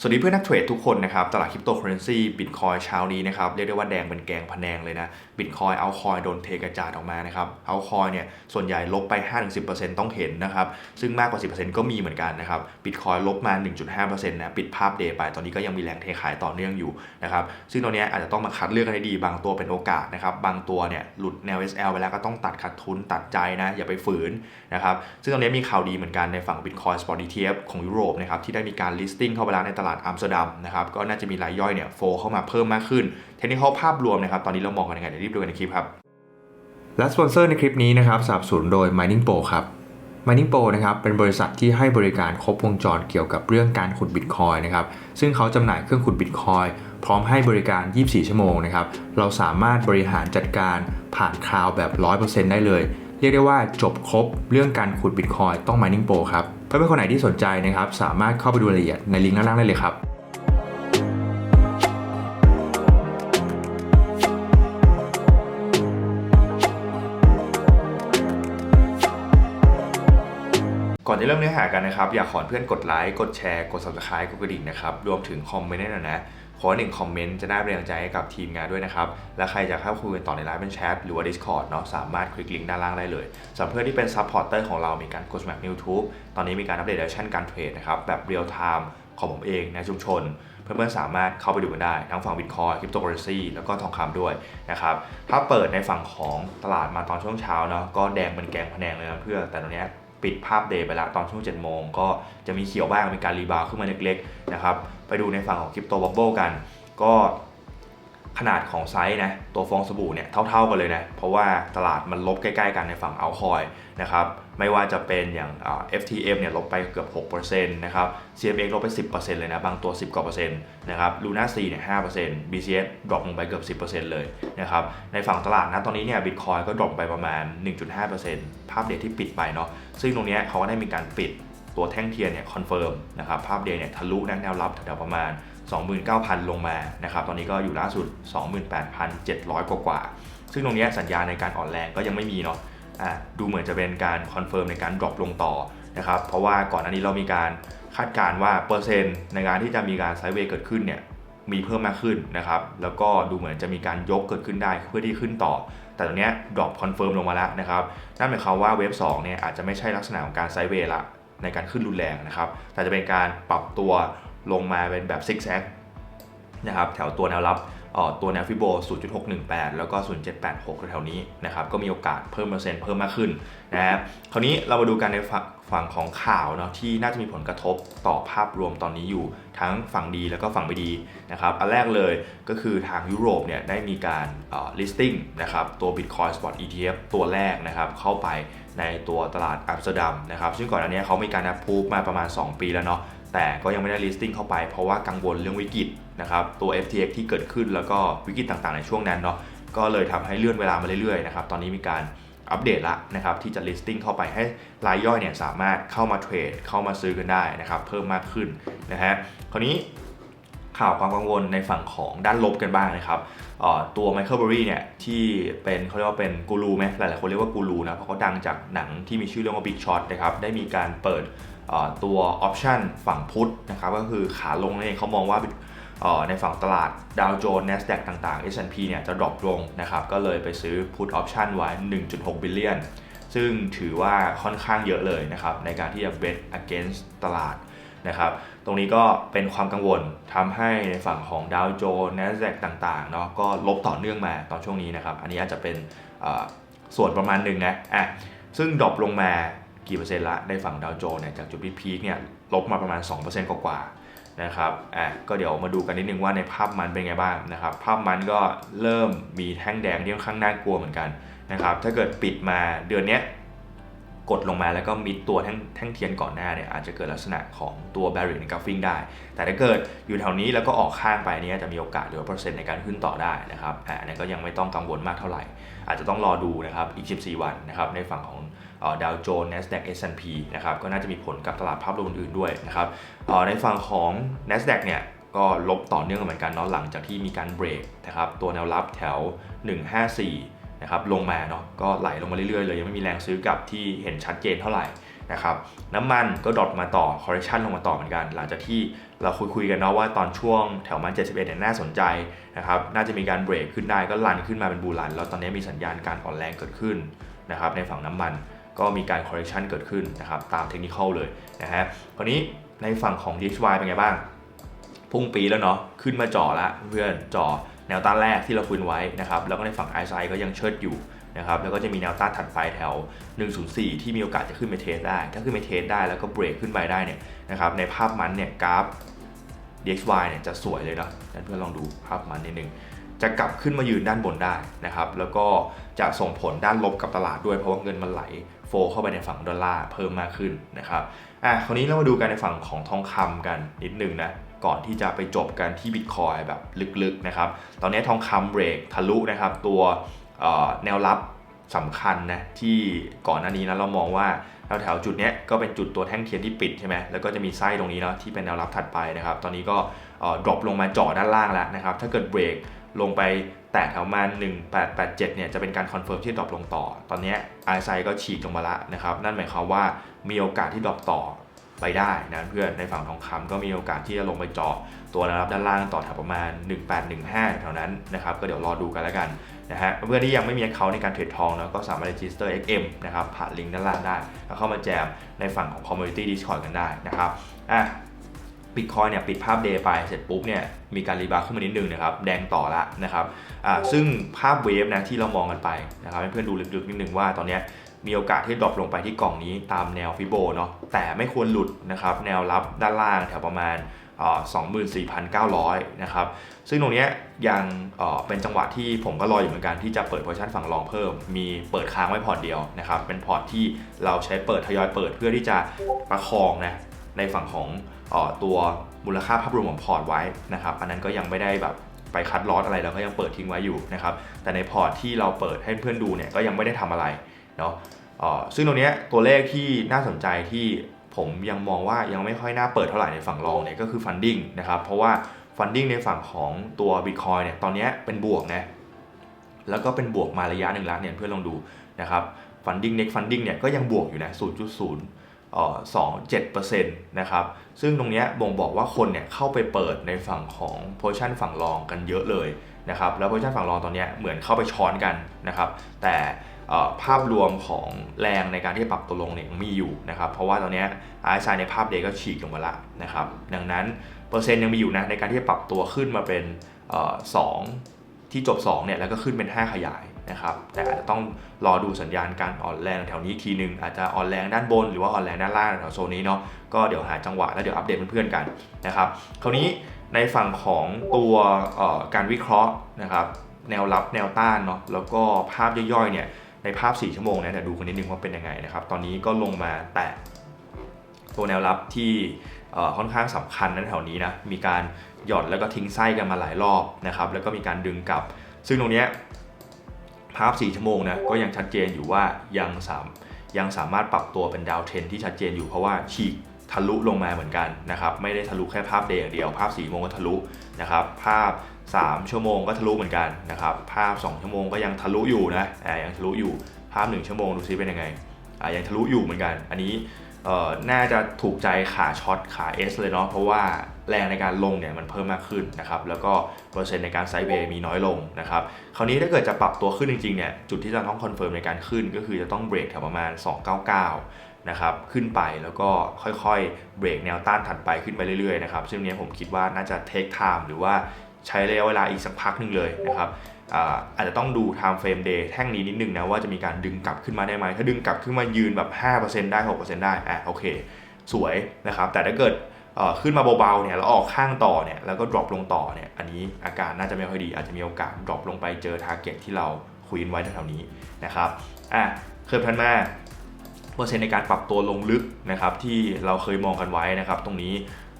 สวัสดีเพื่อนนักเทรดทุกคนนะครับ ตลาดคริปโตเคอเรนซีบิตคอยเช้านี้นะครับ เรียกได้ว่าแดงเป็นแกงพะแนงเลยนะบิตคอยเอาคอยโดนเทกระจาดออกมานะครับเอาคอยเนี่ยส่วนใหญ่ลบไป 5-10%ต้องเห็นนะครับ ซึ่งมากกว่า 10%ก็มีเหมือนกันนะครับบิตคอยลบมา 1.5%นะปิดภาพเดย์ไป ตอนนี้ก็ยังมีแรงเทขายต่อเนื่องอยู่นะครับซึ่งตรงนี้อาจจะต้องมาคัดเลือกกันให้ดี บางตัวเป็นโอกาสนะครับบางตัวเนี่ยหลุดแนว SL ไปแล้วก็ต้องตัดขาดทุนตัดใจนะอย่าไปฝืนนะครับซึ่งตรงนี้มีข่าวดีเหมือนกันในฝั่ง Bitcoin Spot ETF ของยุโรปนะครับที่ได้มีการ listing เข้าไปแล้วในตลาดอัมสเตอร์ดัมนะครับก็น่าจะมีรายย่อยเนี่ยโฟเข้ามาเพิ่มมากขึ้นเทคนิคภาพรวมนะครับตอนนี้เรามองกันยังไงเดี๋ยวรีบดูกันในคลิปครับและสปอนเซอร์ในคลิปนี้นะครับสนับสนุนโดย Mining Pro ครับ Mining Pro นะครับเป็นบริษัทที่ให้บริการครบวงจรเกี่ยวกับเรื่องการขุดบิตคอยนะครับซึ่งเขาจำหน่ายเครื่องขุดบิตคอยพร้อมให้บริการ 24 ชั่วโมงนะครับเราสามารถบริหารจัดการผ่านคลาวด์แบบ 100%ได้เลย เรียกได้ว่าจบครบเรื่องการขุดบิตคอยต้อง Mining Pro ครับ เพื่อนๆคนไหนที่สนใจนะครับ สามารถเข้าไปดูรายละเอียดในลิงก์ด้านล่างได้เลยครับก่อนจะเริ่มเนื้อหากันนะครับ อยากขอเพื่อนกดไลค์ กดแชร์ กด subscribe กดกระดิ่งนะครับ รวมถึงคอมเมนต์ด้วยนะนะ ขอหนึ่งคอมเมนต์จะได้แรงใจให้กับทีมงานด้วยนะครับ และใครจะเข้าคุยกันต่อในไลน์เป็นแชทหรือว่า Discord เนาะสามารถคลิกลิงก์ด้านล่างได้เลยสำหรับเพื่อนที่เป็นซัพพอร์เตอร์ของเรามีการกดสมัคร YouTube ตอนนี้มีการอัปเดตเดชั่นการเทรดนะครับแบบเรียลไทม์ของผมเองในชุมชน เพื่อนๆสามารถเข้าไปดูกันได้ ทั้งฝั่งบิตคอยคริปโตเคอเรนซีแล้วก็ทองคำด้วยนะครับถ้าเปิดในฝั่งของตลาดมาตอนช่วงเช้าเนาะก็แดงเป็นแกงพะแนงเลยนะเพื่อแต่ตอนเนี้ย ปิดภาพเดย์ไปแล้วตอนช่วง 7 โมง ก็จะมีเขียวบ้างมีการรีบาวขึ้นมาเล็กๆนะครับไปดูในฝั่งของคริปโตบับเบิลกัน ก็ ขนาดของไซส์นะตัวฟองสบู่เนี่ยเท่าๆกันเลยนะ เพราะว่าตลาดมันลบใกล้ๆกันในฝั่งเอาคอยนะครับไม่ว่าจะเป็นอย่างอ่า FTM เนี่ยลบไปเกือบ 6%นะครับ CMX ลบไป 10%เลยนะ บางตัว 10 กว่าเปอร์เซ็นต์นะครับ Luna C เนี่ย 5% BCS ดรอปลงไปเกือบ 10%เลยนะครับ ในฝั่งตลาดนะตอนนี้เนี่ย Bitcoin ก็ดรอปไปประมาณ 1.5%ภาพเดทที่ปิดไปเนาะ ซึ่งตรงนี้เขาก็ได้มีการปิด ตัวแท่งเทียนเนี่ยคอนเฟิร์มนะครับภาพเดย์เนี่ยทะลุแนวรับแถวๆประมาณ 29,000 ลงมานะครับตอนนี้ก็อยู่ล่าสุด 28,700 กว่ากว่า ซึ่งตรงนี้สัญญาณในการอ่อนแรงก็ยังไม่มีเนาะะดูเหมือนจะเป็นการคอนเฟิร์มในการดรอปลงต่อนะครับเพราะว่าก่อนอันนี้เรามีการคาดการณ์ว่าเปอร์เซ็นต์ในการที่จะมีการไซด์เวย์เกิดขึ้นเนี่ยมีเพิ่มมากขึ้นนะครับ แล้วก็ดูเหมือนจะมีการยกเกิดขึ้นได้เพื่อที่ขึ้นต่อ แต่ตรงนี้ดรอปคอนเฟิร์มลงมาแล้วนะครับ นั่นหมายความว่าเวฟ2เนี่ยอาจจะไม่ใช่ลักษณะของการไซด์เวย์ละ ในการขึ้นรุนแรงนะครับ แต่จะเป็นการปรับตัวลงมาเป็นแบบซิกแซกนะครับแถวตัวแนวรับตัวแนวฟิโบ 0.618 แล้วก็ 0.786 แถวนี้นะครับ ก็มีโอกาสเพิ่มเปอร์เซ็นต์เพิ่มมากขึ้นนะครับ คราวนี้เรามาดูกันในฝั่งของข่าวเนาะที่น่าจะมีผลกระทบต่อภาพรวมตอนนี้อยู่ทั้งฝั่งดีแล้วก็ฝั่งไม่ดีนะครับ อันแรกเลยก็คือทางยุโรปเนี่ยได้มีการ listing นะครับตัว Bitcoin Spot ETF ตัวแรกนะครับเข้าไป ในตัวตลาดอัมสเตอร์ดัมนะครับซึ่งก่อนอันนี้เขามีการ approve มาประมาณ 2 ปีแล้วเนาะแต่ก็ยังไม่ได้ listing เข้าไปเพราะว่ากังวลเรื่องวิกฤตนะครับตัว FTX ที่เกิดขึ้นแล้วก็วิกฤตต่างๆในช่วงนั้นเนาะก็เลยทำให้เลื่อนเวลามาเรื่อยๆนะครับตอนนี้มีการอัปเดตละนะครับที่จะ listing เข้าไปให้รายย่อยเนี่ยสามารถเข้ามาเทรดเข้ามาซื้อกันได้นะครับเพิ่มมากขึ้นนะฮะคราวนี้ ข่าวความกังวลในฝั่งของด้านลบกันบ้างนะครับตัวไมเคิลเบอรี่เนี่ยที่เป็นเขาเรียกว่าเป็นกูรูไหมหลายๆคนเรียกว่ากูรูนะเพราะเขาดังจากหนังที่มีชื่อเรื่องว่า Big Shot นะครับได้มีการเปิดตัวออปชันฝั่งพุทธนะครับก็คือขาลงนั่นเองเขามองว่าในฝั่งตลาดดาวโจนส์ NASDAQ ต่างๆ S&P เนี่ยจะดรอปลงนะครับก็เลยไปซื้อพุทออปชันไว้ 1.6 บิลเลียนซึ่งถือว่าค่อนข้างเยอะเลยนะครับในการที่จะ bet against ตลาด นะครับ ตรงนี้ก็เป็นความกังวลทำให้ในฝั่งของดาวโจนส์ NASDAQ ต่างๆเนาะก็ลบต่อเนื่องมาตอนช่วงนี้นะครับ อันนี้อาจจะเป็นส่วนประมาณหนึ่งนะอะซึ่งดรอปลงมากี่เปอร์เซ็นต์ละในฝั่งดาวโจนส์เนี่ยจากจุดพีคเนี่ยลบมาประมาณ 2%กว่าๆนะครับอะก็เดี๋ยวมาดูกันนิดนึงว่าในภาพมันเป็นไงบ้างนะครับ ภาพมันก็เริ่มมีแท่งแดงที่ค่อนข้างน่ากลัวเหมือนกันนะครับถ้าเกิดปิดมาเดือนนี้ กดลงมาแล้วก็มิดตัวแท่งแท่งเทียนก่อนหน้าเนี่ยอาจจะเกิดลักษณะของตัว barrier engulfing ได้ แต่ถ้าเกิดอยู่แถวนี้แล้วก็ออกข้างไปนี้จะมีโอกาสหรือว่าเปอร์เซ็นต์ในการขึ้นต่อได้นะครับอะอันนี้ก็ยังไม่ต้องกังวลมากเท่าไหร่ อาจจะต้องรอดูนะครับอีก 14 วันนะครับในฝั่งของดาวโจนส์ NASDAQ S&P นะครับก็น่าจะมีผลกับตลาดภาพรวมอื่นด้วยนะครับในฝั่งของ NASDAQ เนี่ยก็ลบต่อเนื่องเหมือนกันเนาะหลังจากที่มีการเบรกนะครับตัวแนวรับแถว 154 นะครับลงมาเนาะก็ไหลลงมาเรื่อยๆเลยยังไม่มีแรงซื้อกลับที่เห็นชัดเจนเท่าไหร่นะครับน้ำมันก็ดรอปมาต่อ correction ลงมาต่อเหมือนกัน หลังจากที่เราคุยคุยๆกันเนาะว่าตอนช่วงแถวมัน 71เนี่ยน่าสนใจนะครับน่าจะมีการเบรกขึ้นได้ก็ลันขึ้นมาเป็นบูลันแล้วตอนนี้มีสัญญาณการอ่อนแรงเกิดขึ้นนะครับในฝั่งน้ำมันก็มีการ correction เกิดขึ้นนะครับตามเทคนิคเลยนะฮะคราวนี้ในฝั่งของ DXY เป็นไงบ้าง พุ่งปีแล้วเนาะขึ้นมาจ่อละเพื่อนจ่อแนวต้านแรกที่เราคุยไว้นะครับแล้วก็ในฝั่ง RSI ก็ยังเชิดอยู่นะครับแล้วก็จะมีแนวต้านถัดไปแถว 104 ที่มีโอกาสจะขึ้นไปเทสได้ ถ้าขึ้นไปเทสได้แล้วก็เบรกขึ้นไปได้เนี่ยนะครับในภาพมันเนี่ยกราฟ DXY เนี่ยจะสวยเลยเนาะงั้นเพื่อนลองดูภาพมันนิดนึงจะกลับขึ้นมายืนด้านบนได้นะครับแล้วก็จะส่งผลด้านลบกับตลาดด้วยเพราะว่าเงินมันไหลโฟเข้าไปในฝั่งดอลลาร์เพิ่มมากขึ้นนะครับอะคราวนี้เรามาดูกันในฝั่งของทองคำกันนิดนึงนะ ก่อนที่จะไปจบกันที่บิตคอยแบบลึกๆนะครับ ตอนนี้ทองคำเบรกทะลุนะครับ ตัวแนวรับสำคัญนะที่ก่อนหน้านี้นะเรามองว่าแถวๆจุดนี้ก็เป็นจุดตัวแท่งเทียนที่ปิดใช่ไหมแล้วก็จะมีไส้ตรงนี้เนาะที่เป็นแนวรับถัดไปนะครับ ตอนนี้ก็ดรอปลงมาเจาะด้านล่างแล้วนะครับ ถ้าเกิดเบรกลงไปแตะแถวมา1887 เนี่ยจะเป็นการคอนเฟิร์มที่ดรอปลงต่อ ตอนนี้ RSI ก็ฉีกลงมาละนะครับ นั่นหมายความว่ามีโอกาสที่ดรอปต่อ ไปได้นะเพื่อนในฝั่งทองคำก็มีโอกาสที่จะลงไปเจาะตัวรับด้านล่างต่อแถวประมาณ 1815แถวนั้นนะครับก็เดี๋ยวรอดูกันแล้วกันนะฮะเพื่อนที่ยังไม่มีเขาในการเทรดทองนะก็สามารถ register XM นะครับผ่านลิงก์ด้านล่างได้แล้วเข้ามาแจมในฝั่งของ community discord กันได้นะครับอะบิตคอยเนี่ยปิดภาพเดย์ไปเสร็จปุ๊บเนี่ยมีการรีบาวขึ้นมานิดนึงนะครับแดงต่อละนะครับอ่าซึ่งภาพเวฟนะที่เรามองกันไปนะครับให้เพื่อนดูลึกๆนิดนึงว่าตอนเนี้ย มีโอกาสที่ดรอปลงไปที่กล่องนี้ตามแนวฟิโบเนาะแต่ไม่ควรหลุดนะครับแนวรับด้านล่างแถวประมาณอ่า24,900 นะครับ ซึ่งตรงนี้ยังเเป็นจังหวะที่ผมก็รออยู่เหมือนกันที่จะเปิดโพซิชันฝั่งรองเพิ่ม มีเปิดค้างไว้พอร์ตเดียวนะครับ เป็นพอร์ตที่เราใช้เปิดทยอยเปิดเพื่อที่จะประคองนะในฝั่งของออตัวมูลค่าภาพรวมของพอร์ตไว้นะครับ อันนั้นก็ยังไม่ได้แบบไปคัดลอสอะไรเราก็ยังเปิดทิ้งไว้อยู่นะครับ แต่ในพอร์ตที่เราเปิดให้เพื่อนดูเนี่ยก็ยังไม่ได้ทำอะไร เนาะออซึ่งตรงนี้ตัวเลขที่น่าสนใจที่ผมยังมองว่ายังไม่ค่อยน่าเปิดเท่าไหร่ในฝั่งรองเนี่ยก็คือ funding นะครับ เพราะว่า funding ในฝั่งของตัว Bitcoin เนี่ยตอนนี้เป็นบวกนะแล้วก็เป็นบวกมาระยะหนึ่งแล้วเนี่ยเพื่อนลองดูนะครับ funding next funding เนี่ยก็ยังบวกอยู่นะ 0.0เอ่อ27%นะครับ ซึ่งตรงนี้บ่งบอกว่าคนเนี่ยเข้าไปเปิดในฝั่งของ position ฝั่งรองกันเยอะเลยนะครับ แล้ว position ฝั่งรองตอนนี้เหมือนเข้าไปช้อนกันนะครับ แต่ ภาพรวมของแรงในการที่ปรับตัวลงเนี่ยมีอยู่นะครับ เพราะว่าตอนนี้ RSI ในภาพเดย์ก็ฉีกลงมาละนะครับ ดังนั้นเปอร์เซ็นต์ยังมีอยู่นะในการที่จะปรับตัวขึ้นมาเป็นอ2ที่จบ2เนี่ยแล้วก็ขึ้นเป็น 5 ขยายนะครับ แต่อาจจะต้องรอดูสัญญาณการอ่อนแรงแถวนี้อีกทีนึง อาจจะอ่อนแรงด้านบน หรือว่าอ่อนแรงด้านล่างแถวโซนนี้เนาะ ก็เดี๋ยวหาจังหวะแล้วเดี๋ยวอัปเดตเพื่อนๆกันนะครับ คราวนี้ในฝั่งของตัวการวิเคราะห์นะครับ แนวรับแนวต้านเนาะ แล้วก็ภาพย่อยๆเนี่ย ในภาพ 4 ชั่วโมงเนี่ยเดี๋ยวดูกันนิดนึงว่าเป็นยังไงนะครับ ตอนนี้ก็ลงมาแตะตัวแนวรับที่ค่อนข้างสำคัญนั้นแถวนี้นะ มีการหย่อนแล้วก็ทิ้งไส้กันมาหลายรอบนะครับ แล้วก็มีการดึงกลับ ซึ่งตรงนี้ภาพ 4 ชั่วโมงนะ ก็ยังชัดเจนอยู่ว่ายังสามยังสามารถปรับตัวเป็นดาวเทรนที่ชัดเจนอยู่เพราะว่าฉีกทะลุลงมาเหมือนกันนะครับ ไม่ได้ทะลุแค่ภาพเดย์อย่างเดียว ภาพ4ชั่วโมงก็ทะลุนะครับ ภาพ 3 ชั่วโมงก็ทะลุเหมือนกันนะครับ ภาพ 2 ชั่วโมงก็ยังทะลุอยู่นะอ่ายังทะลุอยู่ ภาพ 1 ชั่วโมงดูซิเป็นยังไงอ่ายังทะลุอยู่เหมือนกัน อันนี้เอ่อน่าจะถูกใจขาช็อตขา S เลยเนาะ เพราะว่าแรงในการลงเนี่ยมันเพิ่มมากขึ้นนะครับ แล้วก็เปอร์เซ็นต์ในการไซด์เวย์มีน้อยลงนะครับ คราวนี้ถ้าเกิดจะปรับตัวขึ้นจริงๆเนี่ย จุดที่เราต้องคอนเฟิร์มในการขึ้นก็คือจะต้องเบรกแถวประมาณ 299นะครับขึ้นไปแล้วก็ค่อยๆ เบรกแนวต้านถัดไปขึ้นไปเรื่อยๆนะครับซึ่งเนี้ยผมคิดว่าน่าจะเทคไทม์หรือว่า ใช้ระยะเวลาอีกสักพักหนึ่งเลยนะครับอาจจะต้องดู time frame day แท่งนี้นิดนึงนะว่าจะมีการดึงกลับขึ้นมาได้ไหม ถ้าดึงกลับขึ้นมายืนแบบ 5%ได้ 6%ได้อะโอเค สวยนะครับ แต่ถ้าเกิดขึ้นมาเบาๆเนี่ยแล้วออกข้างต่อเนี่ยแล้วก็ drop ลงต่อเนี่ยอันนี้อาการน่าจะไม่ค่อยดี อาจจะมีโอกาส drop ลงไปเจอ target ที่เราคุยนไว้แถวๆนี้นะครับอะเคยพันมาเปอร์เซ็นต์ในการปรับตัวลงลึกนะครับที่เราเคยมองกันไว้นะครับตรงนี้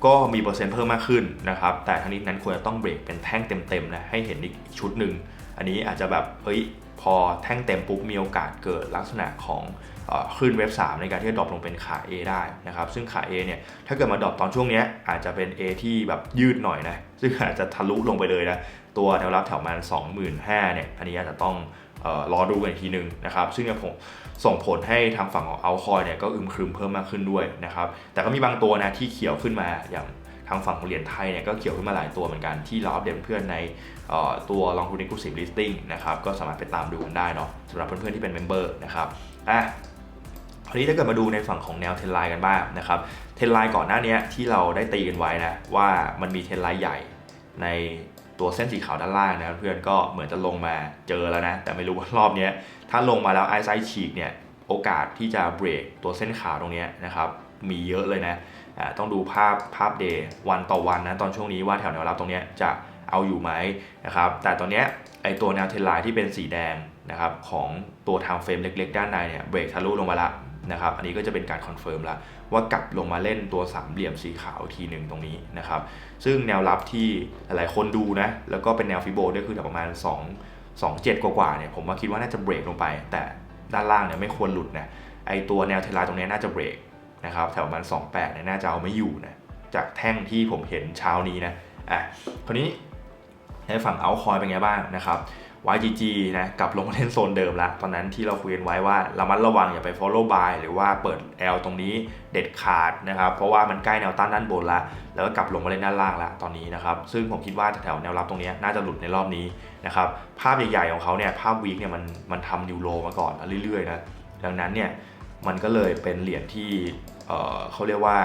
ก็มีเปอร์เซ็นต์เพิ่มมากขึ้นนะครับ แต่ทั้งนี้นั้นควรจะต้องเบรกเป็นแท่งเต็มๆนะให้เห็นอีกชุดหนึ่ง อันนี้อาจจะแบบเฮ้ยพอแท่งเต็มปุ๊บมีโอกาสเกิดลักษณะของเอ่อคลื่นเว็บ 3 ในการที่จะดรอปลงเป็นขา A ได้นะครับ ซึ่งขา A เนี่ยถ้าเกิดมาดรอปตอนช่วงนี้อาจจะเป็น A ที่แบบยืดหน่อยนะ ซึ่งอาจจะทะลุลงไปเลยนะ ตัวแนวรับแถวมาณ25,000เนี่ยอันนี้อาจจะต้อง รอดูกันอีกทีหนึงนะครับซึ่งจะผมส่งผลให้ทางฝั่งของเอาคอยเนี่ยก็อึมครึมเพิ่มมากขึ้นด้วยนะครับแต่ก็มีบางตัวนะที่เขียวขึ้นมาอย่างทางฝั่งของเหรียญไทยเนี่ยก็เกี่ยวขึ้นมาหลายตัวเหมือนกันที่เราอัปเดตเพื่อนในตัว Long Term Inclusive Listing นะครับก็สามารถไปตามดูกันได้เนาะสำหรับเพื่อนๆที่เป็นเมมเบอร์นะครับอะคราวนี้ถ้าเกิดมาดูในฝั่งของแนวเทนไลน์กันบ้างนะครับเทนไลน์ก่อนหน้านี้ที่เราได้ตีกันไว้นะว่ามันมีเทนไลน์ใหญ่ใน ตัวเส้นสีขาวด้านล่างนะเพื่อนก็เหมือนจะลงมาเจอแล้วนะ แต่ไม่รู้ว่ารอบนี้ถ้าลงมาแล้วไอซ์ไซฉีกเนี่ยโอกาสที่จะเบรกตัวเส้นขาวตรงนี้นะครับมีเยอะเลยนะอ่าต้องดูภาพภาพเดย์วันต่อวันนะตอนช่วงนี้ว่าแถวแนวรับตรงนี้จะเอาอยู่ไหมนะครับแต่ตอนนี้ไอตัวแนวเทรนไลน์ที่เป็นสีแดงนะครับของตัวทางเฟรมเล็กๆ ด้านในเนี่ยเบรกทะลุลงมาละ นะครับ อันนี้ก็จะเป็นการคอนเฟิร์มและว่ากลับลงมาเล่นตัวสามเหลี่ยมสีขาวทีหนึ่งตรงนี้นะครับ ซึ่งแนวรับที่หลายคนดูนะ แล้วก็เป็นแนวฟิโบด้วยคือแถวประมาณ 2 2 7 กว่าๆเนี่ยผมว่าคิดว่าน่าจะเบรกลงไป แต่ด้านล่างเนี่ยไม่ควรหลุดนะไอตัวแนวเทรนไลน์ตรงนี้น่าจะเบรกนะครับแถวประมาณ 28เนี่ยน่าจะเอาไม่อยู่นะจากแท่งที่ผมเห็นเช้านี้นะอะคราวนี้ในฝั่งเอาคอยเป็นไงบ้างนะครับ YGG นะกลับลงมาเล่นโซนเดิมละตอนนั้นที่เราคุยกันไว้ว่าระมัดระวังอย่าไป follow buy หรือว่าเปิด L ตรงนี้เด็ดขาดนะครับ เพราะว่ามันใกล้แนวต้านด้านบนละแล้วก็กลับลงมาเล่นด้านล่างละตอนนี้นะครับ ซึ่งผมคิดว่าแถวแนวรับตรงนี้น่าจะหลุดในรอบนี้นะครับภาพใหญ่ๆของเขาเนี่ยภาพวีคเนี่ยมันมันทำนิวโรมาก่อนเรื่อยๆนะดังนั้นเนี่ยมันก็เลยเป็นเหรียญที่เอ่อเขาเรียกว่า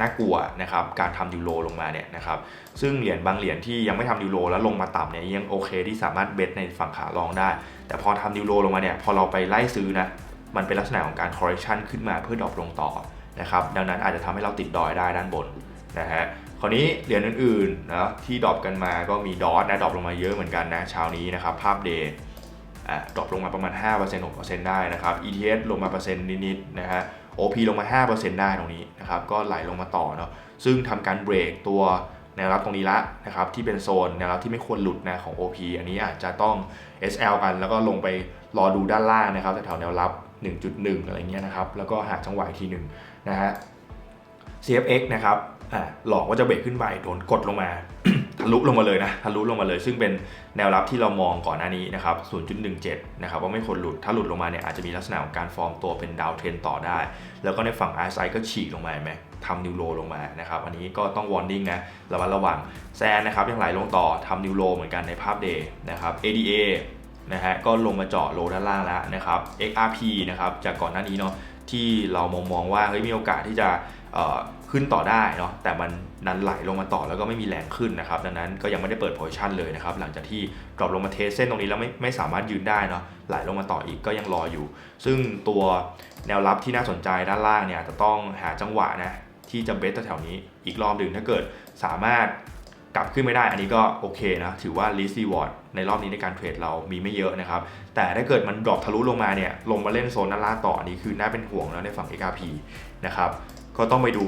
น่ากลัวนะครับการทำยูโรลงมาเนี่ยนะครับซึ่งเหรียญบางเหรียญที่ยังไม่ทำนิวโรแล้วลงมาต่ำเนี่ยยังโอเคที่สามารถเบสในฝั่งขาลองได้ แต่พอทำนิวโรลงมาเนี่ยพอเราไปไล่ซื้อนะมันเป็นลักษณะของการ correction ขึ้นมาเพื่อดรอปลงต่อนะครับดังนั้นอาจจะทำให้เราติดดอยได้ด้านบนนะฮะคราวนี้เหรียญอื่นๆนะที่ดรอปกันมาก็มีดอทนะดรอปลงมาเยอะเหมือนกันนะเช้านี้นะครับภาพเดย์อะดรอปลงมาประมาณ 5% 6%ได้นะครับ ETH ลงมาเปอร์เซ็นต์นิดๆนะฮะ OP ลงมา 5%ได้ตรงนี้นะครับก็ไหลลงมาต่อเนาะซึ่งทำการเบรกตัวแนวรับตรงนี้ละนะครับที่เป็นโซนแนวรับที่ไม่ควรหลุดนะของ OP อันนี้อาจจะต้อง SL กัน แล้วก็ลงไปรอดูด้านล่างนะครับแถวแนวรับ 1.1 อะไรเงี้ยนะครับแล้วก็หาจังหวะทีหนึ่งนะฮะ CFX นะครับอ่าหลอกว่าจะเบรกขึ้นไปโดนกดลงมา ทะลุลงมาเลยนะทะลุลงมาเลย ซึ่งเป็นแนวรับที่เรามองก่อนหน้านี้นะครับ 0.17 นะครับว่าไม่ควรหลุดถ้าหลุดลงมาเนี่ยอาจจะมีลักษณะของการฟอร์มตัวเป็นดาวเทรนต่อได้ แล้วก็ในฝั่ง RSI ก็ฉีกลงมาไหมทำนิวโรลงมานะครับอันนี้ก็ต้องวอร์นิ่งนะระมัดระวังแซนนะครับยังไหลลงต่อทำนิวโรเหมือนกันในภาพเดย์นะครับ ADA นะฮะก็ลงมาเจาะโลด้านล่างแล้วนะครับ XRP นะครับจากก่อนหน้านี้เนาะที่เรามองมองว่าเฮ้ยมีโอกาสที่จะ ขึ้นต่อได้เนาะแต่มันนั้นไหลลงมาต่อแล้วก็ไม่มีแรงขึ้นนะครับ ดังนั้นก็ยังไม่ได้เปิดโพซิชันเลยนะครับ หลังจากที่ดรอปลงมาเทสเส้นตรงนี้แล้วไม่ไม่สามารถยืนได้เนาะไหลลงมาต่ออีกก็ยังรออยู่ ซึ่งตัวแนวรับที่น่าสนใจด้านล่างเนี่ยจะต้องหาจังหวะนะที่จะเบสแถวนี้อีกรอบหนึ่งถ้าเกิดสามารถกลับขึ้นไม่ได้อันนี้ก็โอเคนะถือว่า risk reward ในรอบนี้ในการเทรดเรามีไม่เยอะนะครับ แต่ถ้าเกิดมันดรอปทะลุลงมาเนี่ยลงมาเล่นโซนด้านล่างต่ออันนี้คือน่าเป็นห่วงแล้วในฝั่ง XRP นะครับ ก็ต้องไปดู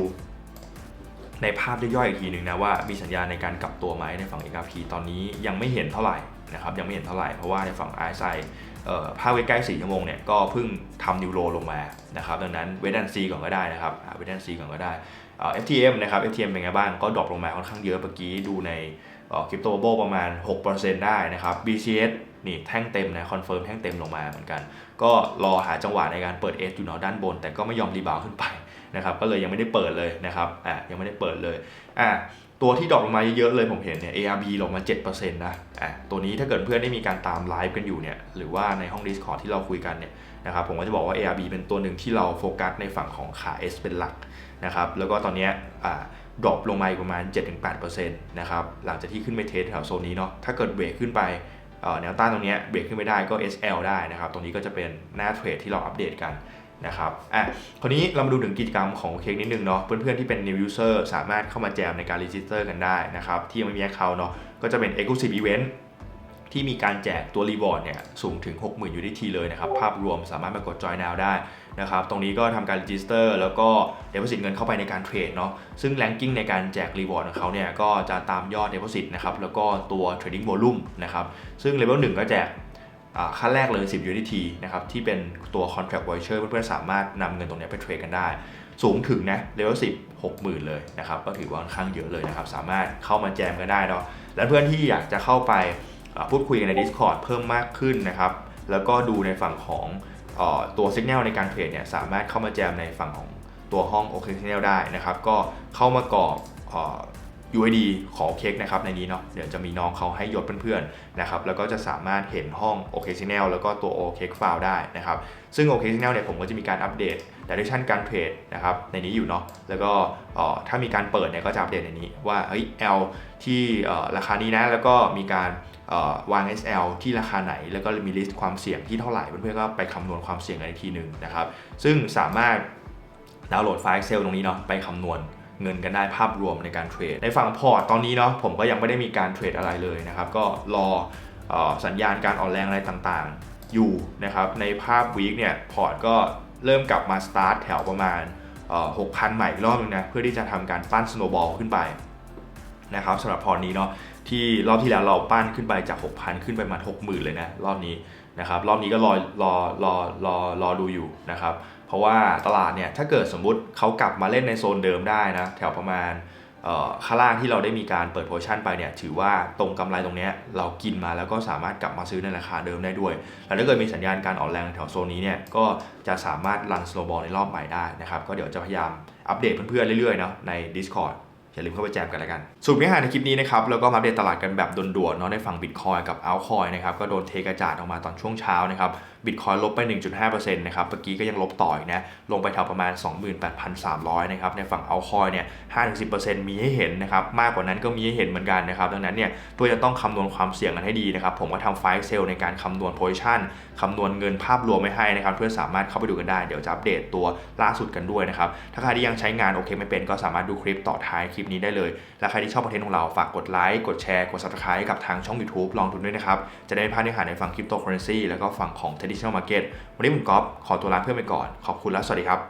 ในภาพย่อยๆอีกทีหนึ่งนะว่ามีสัญญาณในการกลับตัวไหมในฝั่ง XRP ตอนนี้ยังไม่เห็นเท่าไหร่นะครับยังไม่เห็นเท่าไหร่เพราะว่าในฝั่ง RSI ภาพใกล้ๆ4ชั่วโมงเนี่ยก็เพิ่งทำนิวโรลงมานะครับดังนั้นเวดันซีก่อนก็ได้นะครับเวดันซีก่อนก็ได้เอ่อ FTM นะครับ FTM เป็นไงบ้างก็ดรอปลงมาค่อนข้างเยอะเมื่อกี้ดูในคริปโตโบประมาณ 6%ได้นะครับ BCS นี่แท่งเต็มนะคอนเฟิร์มแท่งเต็มลงมาเหมือนกัน ก็รอหาจังหวะในการเปิด S อยู่เนาะด้านบน แต่ก็ไม่ยอมรีบาวขึ้นไป นะครับก็เลยยังไม่ได้เปิดเลยนะครับอะยังไม่ได้เปิดเลยอะตัวที่ดรอปลงมาเยอะๆเลยผมเห็นเนี่ย ARB ลงมา 7%นะอะตัวนี้ถ้าเกิดเพื่อนได้มีการตามไลฟ์กันอยู่เนี่ยหรือว่าในห้อง Discord ที่เราคุยกันเนี่ยนะครับผมก็จะบอกว่า ARB เป็นตัวหนึ่งที่เราโฟกัสในฝั่งของขา S เป็นหลักนะครับแล้วก็ตอนนี้อ่าดรอปลงมาอีกประมาณ 7-8%นะครับหลังจากที่ขึ้นไปเทสแถวโซนนี้เนาะถ้าเกิดเบรกขึ้นไปแนวต้านตรงเนี้ยเบรกขึ้นไม่ได้ก็ SL ได้นะครับ ตรงนี้ก็จะเป็นหน้าเทรดที่เราอัปเดตกัน นะครับอะคราวนี้เรามาดูถึงกิจกรรมของเค้กนิดนึงเนาะเพื่อนๆที่เป็น new user สามารถเข้ามาแจมในการ register กันได้นะครับที่ยังไม่มี account เนาะก็จะเป็น exclusive event ที่มีการแจกตัว reward เนี่ยสูงถึง 60,000 USDT เลยนะครับ ภาพรวมสามารถมากด join now ได้นะครับ ตรงนี้ก็ทำการ register แล้วก็ deposit เงินเข้าไปในการเทรดเนาะซึ่ง ranking ในการแจก reward ของเขาเนี่ยก็จะตามยอด deposit นะครับ แล้วก็ตัว trading volume นะครับ ซึ่ง level 1ก็แจก ขั้นแรกเลย 10 USDT นะครับที่เป็นตัว contract voucher เพื่อนๆสามารถนำเงินตรงนี้ไปเทรดกันได้ สูงถึงนะ level 10 60,000 เลยนะครับก็ถือว่าค่อนข้างเยอะเลยนะครับสามารถเข้ามาแจมกันได้เนาะและเพื่อนที่อยากจะเข้าไปพูดคุยกันใน Discord เพิ่มมากขึ้นนะครับแล้วก็ดูในฝั่งของตัว Signal ในการเทรดเนี่ยสามารถเข้ามาแจมในฝั่งของตัวห้อง o k Signal ได้นะครับก็เข้ามากรอก UID ของ o k นะครับในนี้เนาะเดี๋ยวจะมีน้องเขาให้ยศเพื่อนๆนะครับแล้วก็จะสามารถเห็นห้อง Occasional แล้วก็ตัว o k File ได้นะครับซึ่ง Occasional เนี่ยผมก็จะมีการอัปเดต Direction การเทรดนะครับในนี้อยู่เนาะแล้วก็ถ้ามีการเปิดเนี่ยก็จะอัปเดตในนี้ว่าเฮ้ย L ที่ราคานี้นะแล้วก็มีการเอ่อวาง SL ที่ราคาไหน แล้วก็มีลิสต์ความเสี่ยงที่เท่าไหร่เพื่อนๆก็ไปคำนวณความเสี่ยงกันอีกทีหนึ่งนะครับซึ่งสามารถดาวน์โหลดไฟล์ Excel ตรงนี้เนาะไปคำนวณ เงินกันได้ภาพรวมในการเทรด ในฝั่งพอร์ตตอนนี้เนาะผมก็ยังไม่ได้มีการเทรดอะไรเลยนะครับ ก็รอออสัญญาณการอ่อนแรงอะไรต่างๆ อยู่นะครับ ในภาพวีคเนี่ยพอร์ตก็เริ่มกลับมาสตาร์ทแถวประมาณหกพันใหม่อีกรอบนึงนะเพื่อที่จะทำการปั้นสโนบอลขึ้นไปนะครับสำหรับพอร์ตนี้เนาะที่รอบที่แล้วเราปั้นขึ้นไปจาก 6,000 ขึ้นไปมา 60,000 เลยนะ รอบนี้นะครับรอบนี้ก็รอรอรอรอรอดูอยู่นะครับ ราะว่าตลาดเนี่ยถ้าเกิดสมมุติเขากลับมาเล่นในโซนเดิมได้นะแถวประมาณข้างล่างที่เราได้มีการเปิดโพชั่นไปเนี่ยถือว่าตรงกำไรตรงเนี้ยเรากินมาแล้วก็สามารถกลับมาซื้อในราคาเดิมได้ด้วย แล้วถ้าเกิดมีสัญญาณการอ่อนแรงแถวโซนนี้เนี่ยก็จะสามารถรันสโลบอลในรอบใหม่ได้นะครับก็เดี๋ยวจะพยายามอัปเดตเพื่อนๆเรื่อยๆเนาะใน Discord อย่าลืมเข้าไปแจมกันแล้วกันสรุปเนื้อหาในคลิปนี้นะครับแล้วก็มาอัปเดตตลาดกันแบบด่วนๆเนาะในฝั่ง Bitcoin กับ Altcoin นะครับก็โดนเทกระจาดออกมาตอนช่วงเช้านะครับ Bitcoin ลบไป 1.5%นะครับเมื่อกี้ก็ยังลบต่ออีกนะ ลงไปแถวประมาณ 28,300 นะครับ ในฝั่ง Altcoin เนี่ย 5-10%มีให้เห็นนะครับ มากกว่านั้นก็มีให้เห็นเหมือนกันนะครับ ดังนั้นเนี่ยเพื่อจะต้องคำนวณความเสี่ยงกันให้ดีนะครับ ผมก็ทำไฟล์ Excel ในการคำนวณ position คำนวณเงินภาพรวมไม่ให้นะครับ เพื่อสามารถเข้าไปดูกันได้ เดี๋ยวจะอัปเดตตัวล่าสุดกันด้วยนะครับ ถ้าใครที่ยังใช้งานโอเคไม่เป็นก็สามารถดูคลิปต่อท้ายคลิปนี้ได้เลย และใครที่ชอบคอนเทนต์ของเราฝากกดไลค์ กดแชร์ กด subscribe กับทางช่อง YouTube ลองทุนด้วยนะครับ จะได้ไม่พลาดเนื้อหาในฝั่งคริปโตเคอเรนซีแล้วก็ฝั่งของเทด traditional market วันนี้ผมก๊อฟขอตัวลาเพื่อนไปก่อน ขอบคุณและสวัสดีครับ